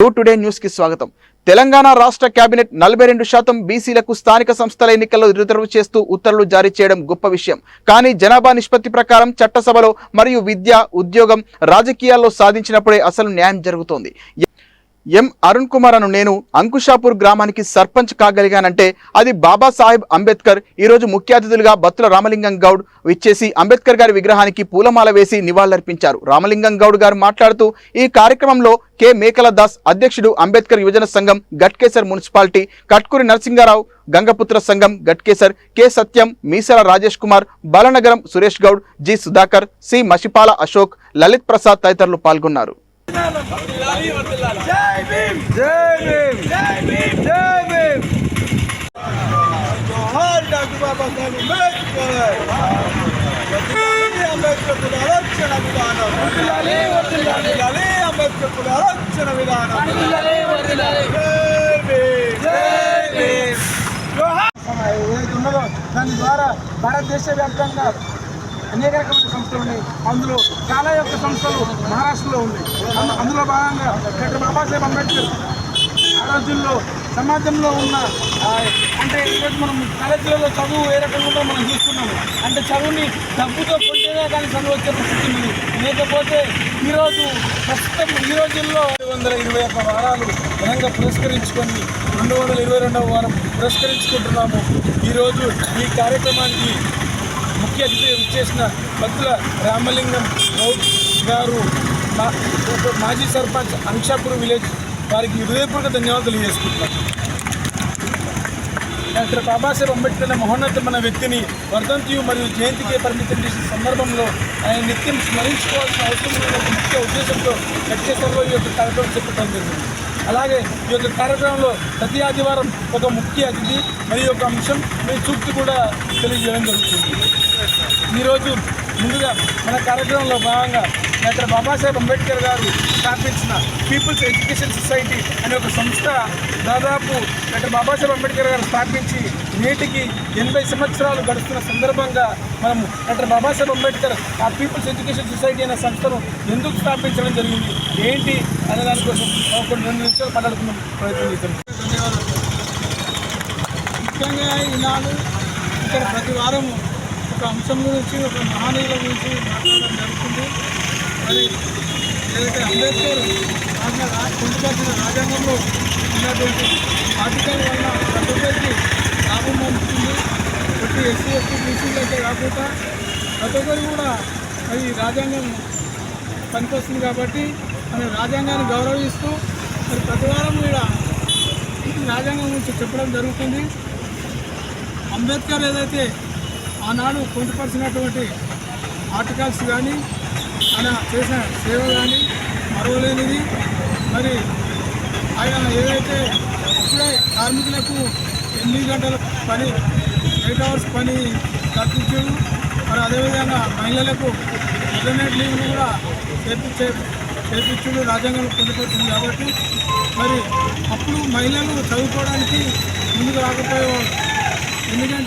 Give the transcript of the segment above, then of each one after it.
Two today న్యూస్కి స్వాగతం. తెలంగాణ రాష్ట్ర కేబినెట్ నలభై రెండు శాతం బీసీలకు స్థానిక సంస్థల ఎన్నికల్లో రిజర్వ్ చేస్తూ ఉత్తర్వులు జారీ చేయడం గొప్ప విషయం. కానీ జనాభా నిష్పత్తి ప్రకారం చట్టసభలో మరియు విద్య ఉద్యోగం రాజకీయాల్లో సాధించినప్పుడే అసలు న్యాయం జరుగుతోంది. ఎం అరుణ్ కుమార్ అను నేను అంకుషాపూర్ గ్రామానికి సర్పంచ్ కాగలిగానంటే అది బాబాసాహెబ్ అంబేద్కర్ ఈరోజు ముఖ్య అతిథులుగా బత్తుల రామలింగం గౌడ్ విచ్చేసి అంబేద్కర్ గారి విగ్రహానికి పూలమాల వేసి నివాళులర్పించారు. రామలింగం గౌడ్ గారు మాట్లాడుతూ ఈ కార్యక్రమంలో కె. మేకల దాస్ అధ్యక్షుడు అంబేద్కర్ యువజన సంఘం గట్కేసర్ మున్సిపాలిటీ కట్కూరి నరసింగారావు గంగపుత్ర సంఘం Ghatkesar K. Satyam Meesala Rajesh Kumar Balanagaram Suresh Goud G. Sudhakar C. Mashipala Ashok Lalith Prasad తదితరులు పాల్గొన్నారు. జై భీమ్. జై భీమ్. జై భీమ్ జై భీమ్ జోహార్ డాక్టర్ బాబాసాహెబ్ అంబేద్కర్ అంబేద్కర్ కుల విధానం అంబేద్కర్ కుల విధానం ఏదైతే ఉన్నదో దాని ద్వారా భారతదేశ వ్యాప్తంగా అనేక రకమైన సంస్థలు ఉన్నాయి. అందులో చాలా యొక్క సంస్థలు మహారాష్ట్రలో ఉన్నాయి. అందులో భాగంగా డాక్టర్ బాబాసాహెబ్ అంబేద్కర్ ఆ రోజుల్లో సమాజంలో ఉన్న అంటే ఈరోజు మనం కాలేజీలలో చదువు ఏ రకంగా మనం చూస్తున్నాము. అంటే చదువుని డబ్బుతో కొంటేనే కానీ చదువు వచ్చే పరిస్థితి ఉంది. లేకపోతే ఈరోజు ప్రస్తుతం ఈ రోజుల్లో రెండు వందల ఇరవై ఒక్క వారాలు ఘనంగా పురస్కరించుకొని రెండు వందల ఇరవై రెండవ వారం పురస్కరించుకుంటున్నాము. ఈరోజు ఈ కార్యక్రమానికి ముఖ్య అతిథి చేసిన భక్తుల రామలింగం గౌడ్ గారు మా- మాజీ సర్పంచ్ అంక్షాపూర్ విలేజ్ వారికి హృదయపూర్వక ధన్యవాదాలు తెలియజేసుకుంటున్నాను డాక్టర్ బాబాసాహెబ్ అంబేద్కర్ అనే మహోన్నతమైన వ్యక్తిని వర్ధంతియు మరియు జయంతికి పరిమితం చేసిన సందర్భంలో ఆయన నిత్యం స్మరించుకోవాల్సిన అవసరం ఒక ముఖ్య ఉద్దేశంతో లక్ష్యేశ్వరలో ఈ యొక్క కార్యక్రమం చెప్పడం జరిగింది. అలాగే ఈ యొక్క కార్యక్రమంలో ప్రతి ఆదివారం ఒక ముఖ్య అతిథి మరియు ఒక అంశం మీ చూపుతూ కూడా తెలియజేయడం జరుగుతుంది. ఈరోజు ముందుగా మన కార్యక్రమంలో భాగంగా డాక్టర్ బాబాసాహెబ్ అంబేద్కర్ గారు స్థాపించిన పీపుల్స్ ఎడ్యుకేషన్ సొసైటీ అనే ఒక సంస్థ దాదాపు డాక్టర్ బాబాసాహెబ్ అంబేద్కర్ గారు స్థాపించి నేటికి ఎనభై సంవత్సరాలు గడుస్తున్న సందర్భంగా మనం డాక్టర్ బాబాసాహెబ్ అంబేద్కర్ ఆ పీపుల్స్ ఎడ్యుకేషన్ సొసైటీ అనే సంస్థను ఎందుకు స్థాపించడం జరిగింది? ఏంటి? అనే దానికోసం కొన్ని రెండు నిమిషాలు మాట్లాడుకున్న ప్రయత్నం ధన్యవాదాలు ముఖ్యంగా ఈనాడు ఇక్కడ ప్రతి వారము ఒక అంశం గురించి ఒక మహనీయుల గురించి మాట్లాడడం జరుగుతుంది. మరి ఏదైతే అంబేద్కర్ పొందుపరిచిన రాజ్యాంగంలో ఉన్నటువంటి ఆర్టికల్ వల్ల ప్రతి ఒక్కరికి లాభం పొందుతుంది ప్రతి ఎస్సీ ఎస్టీ బీసీలకే కాకుండా ప్రతి ఒక్కరు కూడా అది రాజ్యాంగం పనికొస్తుంది కాబట్టి మన రాజ్యాంగాన్ని గౌరవిస్తూ మరి ప్రతి వారం కూడా రాజ్యాంగం గురించి చెప్పడం జరుగుతుంది. అంబేద్కర్ ఏదైతే ఆనాడు పొందుపరిచినటువంటి ఆర్టికల్స్ కానీ ఆయన చేసిన సేవ కానీ మరవలేనిది. మరి ఆయన ఏదైతే ఇప్పుడే కార్మికులకు ఎనిమిది గంటల పని ఎయిట్ అవర్స్ పని కల్పించాడు మరి అదేవిధంగా మహిళలకు ఇంటర్నెట్ లీవ్ను కూడా చేపించే చేపించుడు రాజ్యాంగంలో పొందుపడుతుంది కాబట్టి. మరి అప్పుడు మహిళలు చదువుకోవడానికి ముందుకు రాకపోయేవాళ్ళు ఎందుకంటే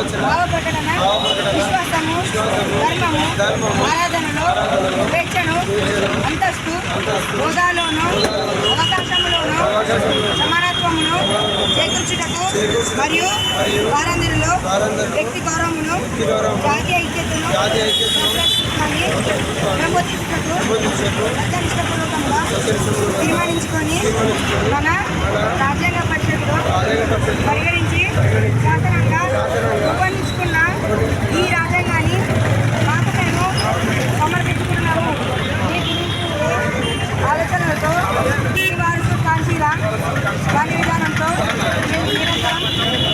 భావప్రకటన విశ్వాసము ధర్మము ఆరాధనలో స్వేచ్ఛను అంతస్తు హోదాలోను అవకాశములోను సమానత్వమును చేకూర్చుటకు మరియు వారందరిలో వ్యక్తి గౌరవమును జాతీయ ఐక్యతను ప్రబోధించుటకు ప్రజానిష్టపూర్వకంగా తీర్మానించుకొని మన రాజ్యాంగ పరిషత్తులో పరిగణించి రూపొందించుకున్న ఈ రాజ్యాంగాన్ని మాకు మేము సమర్పించుకున్నాము ఈ గురించి ఆలోచనలతో ఈ వారసు కాంశీల దాని విధానంతో మేము నిరంతరం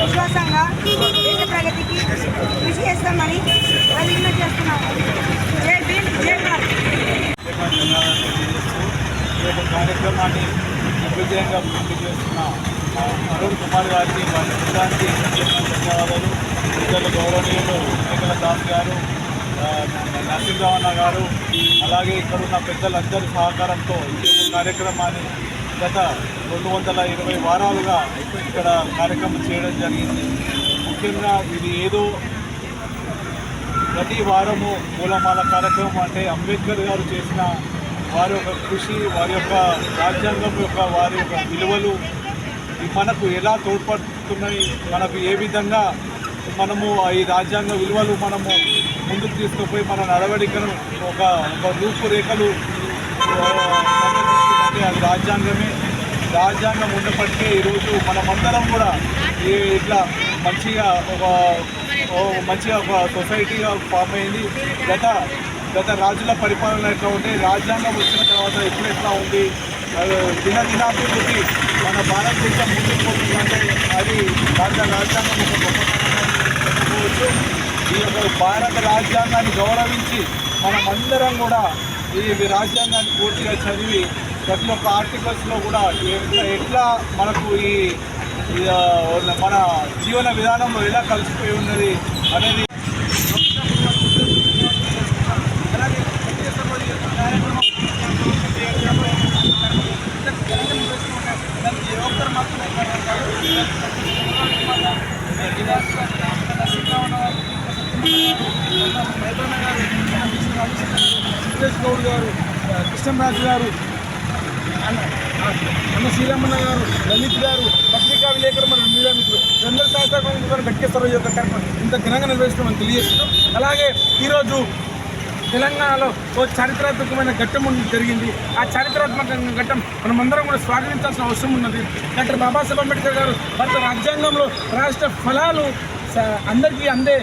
విశ్వాసంగా దేశ ప్రగతికి కృషి చేస్తామని ప్రతిజ్ఞ చేస్తున్నాము జై భీమ్ జై భారత్. కార్యక్రమాన్ని దిగ్విజయంగా పూర్తి చేస్తున్న అరుణ్ కుమార్ గారికి వారి బృందానికి ధన్యవాదాలు. ఇద్దరు గౌరవనీయులు ఎన్నికల దాస్ గారు ఆ, నరసింహరావణ గారు అలాగే ఇక్కడ ఉన్న పెద్దలందరి సహకారంతో ఈ కార్యక్రమాన్ని గత రెండు వందల ఇరవై వారాలుగా ఇక్కడ కార్యక్రమం చేయడం జరిగింది. ముఖ్యంగా ఇది ఏదో ప్రతి వారము పూలమాల కార్యక్రమం అంటే అంబేద్కర్ గారు చేసిన వారి యొక్క కృషి వారి యొక్క రాజ్యాంగం యొక్క వారి యొక్క విలువలు మనకు ఎలా తోడ్పడుతున్నాయి మనకు ఏ విధంగా మనము ఈ రాజ్యాంగ విలువలు మనము ముందుకు తీసుకుపోయి మన నడవడికను ఒక ఒక రూపురేఖలు ఆ, అది రాజ్యాంగమే రాజ్యాంగం ఉన్నప్పటికీ ఈరోజు మనమందరం కూడా ఈ ఇట్లా మంచిగా ఒక మంచిగా ఒక సొసైటీగా ఫామ్ అయింది. గత గత రాజుల పరిపాలన ఎట్లా ఉంటే రాజ్యాంగం వచ్చిన తర్వాత ఎప్పుడు ఎట్లా ఉంది? దిన దినాభివృద్ధి మన భారతదేశం ముందుకు పోతుందంటే అది భారత రాజ్యాంగం ఒక గొప్పతనం ఈ యొక్క భారత రాజ్యాంగాన్ని గౌరవించి మనమందరం కూడా ఈ రాజ్యాంగాన్ని పూర్తిగా చదివి ప్రతి ఒక్క ఆర్టికల్స్లో కూడా ఎట్లా మనకు ఈ మన జీవన విధానంలో ఎలా కలిసిపోయి ఉన్నది అనేది అలాగే గౌడ్ గారు కృష్ణరాజు గారు అన్న శ్రీరామన్న గారు లలిత్ గారు పత్రికా విలేకరు మన మీడియా మిత్రులు అందరి సహకారం ద్వారా గట్కేశ్వర యొక్క కార్యక్రమం ఇంత ఘనంగా నిర్వహిస్తున్నామని తెలియజేస్తున్నాం. అలాగే ఈరోజు తెలంగాణలో ఓ చారిత్రాత్మకమైన ఘట్టం జరిగింది. ఆ చారిత్రాత్మక ఘట్టం మనమందరం కూడా స్వాగతించాల్సిన అవసరం ఉన్నది. డాక్టర్ బాబాసాహెబ్ అంబేద్కర్ గారు భారత రాజ్యాంగంలో రాష్ట్ర ఫలాలు అందరికీ అందే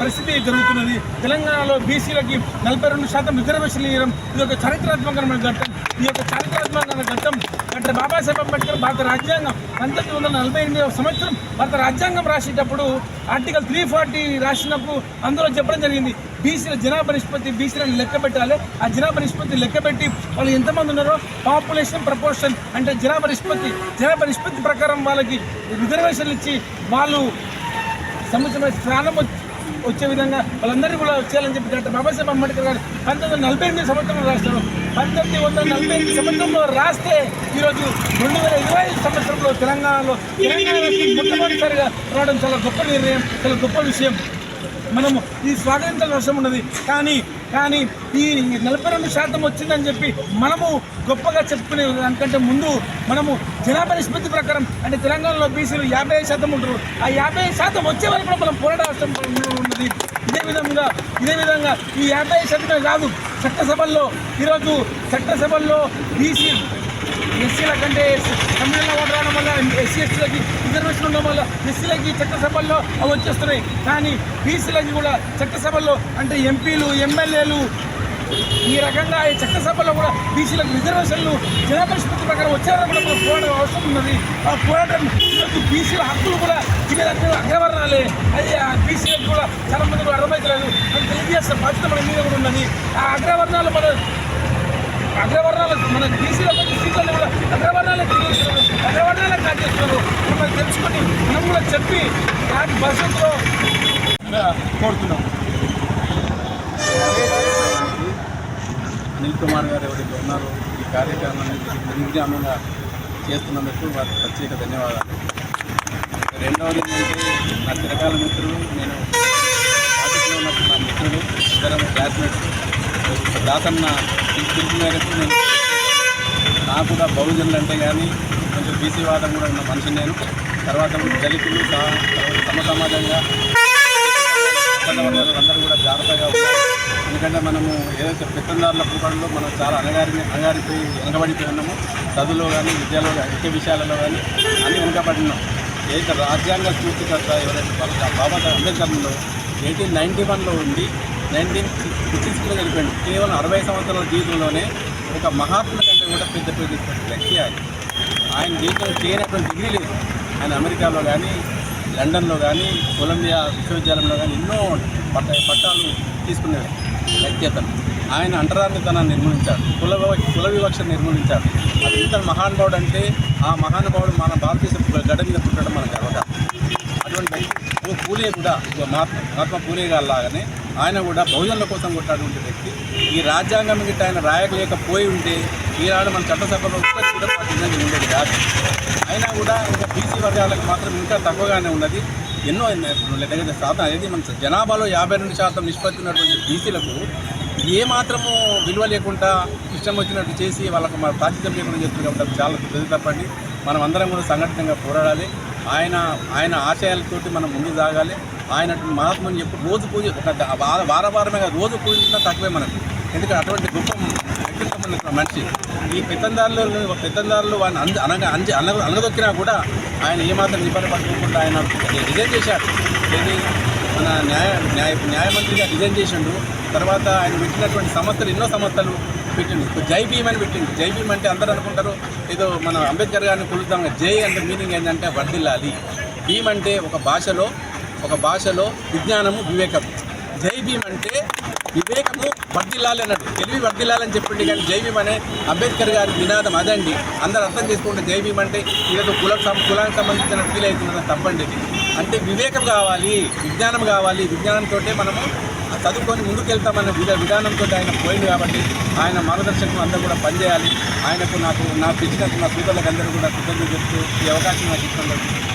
పరిస్థితి జరుగుతున్నది. తెలంగాణలో బీసీలకి నలభై రెండు శాతం రిజర్వేషన్లు ఇవ్వడం ఇది ఒక చారిత్రాత్మకమైన ఘట్టం. ఈ యొక్క చారిత్రాత్మకమైన ఘట్టం డాక్టర్ బాబాసాహెబ్ అంబేద్కర్ భారత రాజ్యాంగం పంతొమ్మిది వందల నలభై ఎనిమిదవ సంవత్సరం భారత రాజ్యాంగం రాసేటప్పుడు ఆర్టికల్ త్రీ ఫార్టీ రాసినప్పుడు అందులో చెప్పడం జరిగింది. బీసీల జనాభా నిష్పత్తి బీసీలను లెక్క పెట్టాలి. ఆ జనాభా నిష్పత్తి లెక్క పెట్టి వాళ్ళు ఎంతమంది ఉన్నారో పాపులేషన్ ప్రపోర్షన్ అంటే జనాభా నిష్పత్తి. జనాభా నిష్పత్తి ప్రకారం వాళ్ళకి రిజర్వేషన్లు ఇచ్చి వాళ్ళు సముచితమైన స్థానం వచ్చే విధంగా వాళ్ళందరినీ కూడా చేయాలని చెప్పి డాక్టర్ బాబాసాహెబ్ అంబేద్కర్ గారు పంతొమ్మిది వందల నలభై ఎనిమిది సంవత్సరంలో రాశారు. పంతొమ్మిది వందల నలభై ఎనిమిది సంవత్సరంలో రాస్తే ఈరోజు రెండు వేల ఇరవై ఐదు సంవత్సరంలో తెలంగాణలో తెలంగాణకి మొట్టమొదటిసారిగా రావడం చాలా గొప్ప నిర్ణయం చాలా గొప్ప విషయం. మనము ఈ స్వాగతించాల్సిన అవసరం ఉన్నది. కానీ కానీ ఈ నలభై రెండు శాతం వచ్చిందని చెప్పి మనము గొప్పగా చెప్పుకునే దానికంటే ముందు మనము జనాభా నిష్పత్తి ప్రకారం అంటే తెలంగాణలో బీసీలు యాభై ఐదు శాతం ఉంటారు. ఆ యాభై శాతం వచ్చే వరకు కూడా మనం పోరాటం ఉన్నది. ఇదే విధంగా ఇదే విధంగా ఈ యాభై శాతమే కాదు చట్టసభల్లో ఈరోజు చట్టసభల్లో బీసీ ఎస్సీల కంటే తమిళనాడు ఓటు వల్ల ఎస్సీ ఎస్టీలకి రిజర్వేషన్ ఉండడం వల్ల ఎస్సీలకి చట్టసభల్లో అవి వచ్చేస్తున్నాయి. కానీ బీసీలకి కూడా చట్టసభల్లో అంటే ఎంపీలు ఎమ్మెల్యేలు ఈ రకంగా ఈ చట్టసభలో కూడా బీసీలకు రిజర్వేషన్లు జనాభా నిష్పత్తి ప్రకారం వచ్చారని కూడా మనం పోరాటం అవసరం ఉన్నది. ఆ పోరాటం బీసీల హక్కులు కూడా తినేదానికి అగ్రవర్ణాలే. అది బీసీలకు కూడా చాలా మంది కూడా అర్థమవుతలేదు. అని తెలియజేస్తే బాధ్యత మన మీద కూడా ఉన్నది. ఆ అగ్రవర్ణాలు మన అగ్రవర్ణాలు మన బీసీల సీట్లను కూడా అగ్రవర్ణాలే తినేస్తున్నారు అగ్రవర్ణాలే కాజేస్తున్నారు మనం తెలుసుకొని మనం కూడా చెప్పి దాని భవిష్యత్తులో కోరుతున్నాం. అనిల్ కుమార్ గారు ఎవరైతే ఉన్నారో ఈ కార్యక్రమాన్ని నిర్విరామంగా చేస్తున్నందుకు వారికి ప్రత్యేక ధన్యవాదాలు. రెండవది ఏంటంటే నా చిరకాల మిత్రులు నేను ఆఫీస్లో ఉన్నప్పుడు నా మిత్రులు ఇద్దరం క్లాస్మేట్స్ దాసన్న పిలుపు మేరకు నేను నాకు కూడా బహుజనులు అంటే కానీ కొంచెం బీసీ వాదం కూడా ఉన్న మనిషి నేను. తర్వాత దళితులు సమ సమాజంగా అందరూ కూడా జాగ్రత్తగా ఉన్నారు ఎందుకంటే మనము ఏదైతే పెత్తందారుల పుట్టడంలో మనం చాలా అనగారి అనగారిపోయి వెనకబడిపోయి ఉన్నాము చదువులో కానీ విద్యలో కానీ విషయాలలో కానీ అన్ని వెనకబడినాం. ఏదైతే రాజ్యాంగ స్ఫూర్తికర్త ఎవరైతే బాబా అంబేద్కర్లో ఎయిటీన్ నైంటీ వన్లో ఉండి నైన్టీన్ ఫిఫ్టీ సిక్స్లో చనిపోయింది కేవలం అరవై సంవత్సరాల జీవితంలోనే ఒక మహాత్ముల కంటే కూడా పెద్ద పెద్ద వ్యక్తి ఆయన. ఆయన జీవితంలో చేయనటువంటి డిగ్రీ లేదు. ఆయన అమెరికాలో కానీ లండన్లో కానీ కొలంబియా విశ్వవిద్యాలయంలో కానీ ఎన్నో పట్ట పట్టాలు తీసుకునేవి వ్యక్తి ఆయన అంటరానితనాన్ని నిర్మూలించాడు కుల కుల వివక్ష నిర్మూలించాడు అది ఇంత మహానుభావుడు అంటే ఆ మహానుభావుడు మన భారతదేశ గడ్డ మీద పుట్టడం మన గర్వకారణం అటువంటి ఓ పూలే కూడా ఓ మహాత్మ మహాత్మా పూలే గారు లాగానే ఆయన కూడా బహుజనుల కోసం కొట్టాడు వ్యక్తి. ఈ రాజ్యాంగం గిట్ట ఆయన రాయలేకపోయి ఉంటే ఈనాడు మన చట్టసభలో ఒక్కటి కూడా ఉండేది కాదు. అయినా కూడా ఇంకా బీసీ వర్గాలకు మాత్రం ఇంకా తక్కువగానే ఉన్నది. ఎన్నో దగ్గర శాతం అనేది మన జనాభాలో యాభై రెండు శాతం నిష్పత్తి ఉన్నటువంటి బీసీలకు ఏ మాత్రము విలువ లేకుండా ఇష్టం వచ్చినట్టు చేసి వాళ్ళకు మన ప్రాతిథ్యం లేకుండా చేస్తున్నారు కాబట్టి చాలా పెద్ద తప్పండి. మనం అందరం కూడా సంఘటితంగా పోరాడాలి. ఆయన ఆయన ఆశయాలతోటి మనం ముందు సాగాలి. ఆయన మహాత్ముని ఎప్పుడు రోజు పూజ వార వార వారమే రోజు పూజించినా తక్కువే మనకు. ఎందుకంటే అటువంటి గొప్ప వ్యక్తిత్వం మనిషి ఈ పెత్తందారులు పెత్తందారులు వాడిని అంద అనగా అంజ అన అనగదొక్కినా కూడా ఆయన ఏమాత్రం నిబంధన పట్టుకోకుండా ఆయన డిజైన్ చేశాడు. ఏది? మన న్యాయ న్యాయ న్యాయమంత్రిగా డిజైన్ చేసిండు. తర్వాత ఆయన పెట్టినటువంటి సంస్థలు ఎన్నో సంస్థలు పెట్టిండు. జై భీమ్ అని పెట్టిండు. జై భీమ్ అంటే అందరూ అనుకుంటారు ఏదో మన అంబేద్కర్ గారిని కొలుద్దాం జై అంటే మీనింగ్ ఏంటంటే వర్ధిల్లాలి. భీమ్ అంటే ఒక భాషలో ఒక భాషలో విజ్ఞానము వివేకము. జై భీమ్ అంటే వివేకము వర్దిల్లాలి అన్నాడు. తెలివి వర్దిల్లాలని చెప్పింది కానీ జై అనే అంబేద్కర్ గారి నినాదం అదండి. అందరూ అర్థం చేసుకుంటే జై అంటే ఏదో కులం కులానికి సంబంధించిన ఫీల్ అవుతుందని తప్పండి అంటే వివేకం కావాలి విజ్ఞానం కావాలి విజ్ఞానంతో మనము చదువుకొని ముందుకు వెళ్తామన్న విధ విధానంతో ఆయన పోయింది కాబట్టి ఆయన మార్గదర్శకం అందరూ కూడా పనిచేయాలి. ఆయనకు నాకు నాకు ఇచ్చినట్టు నా సూచనలకు అందరూ కూడా కృతజ్ఞత చెప్తూ ఈ అవకాశం నాకు ఇచ్చినందుకు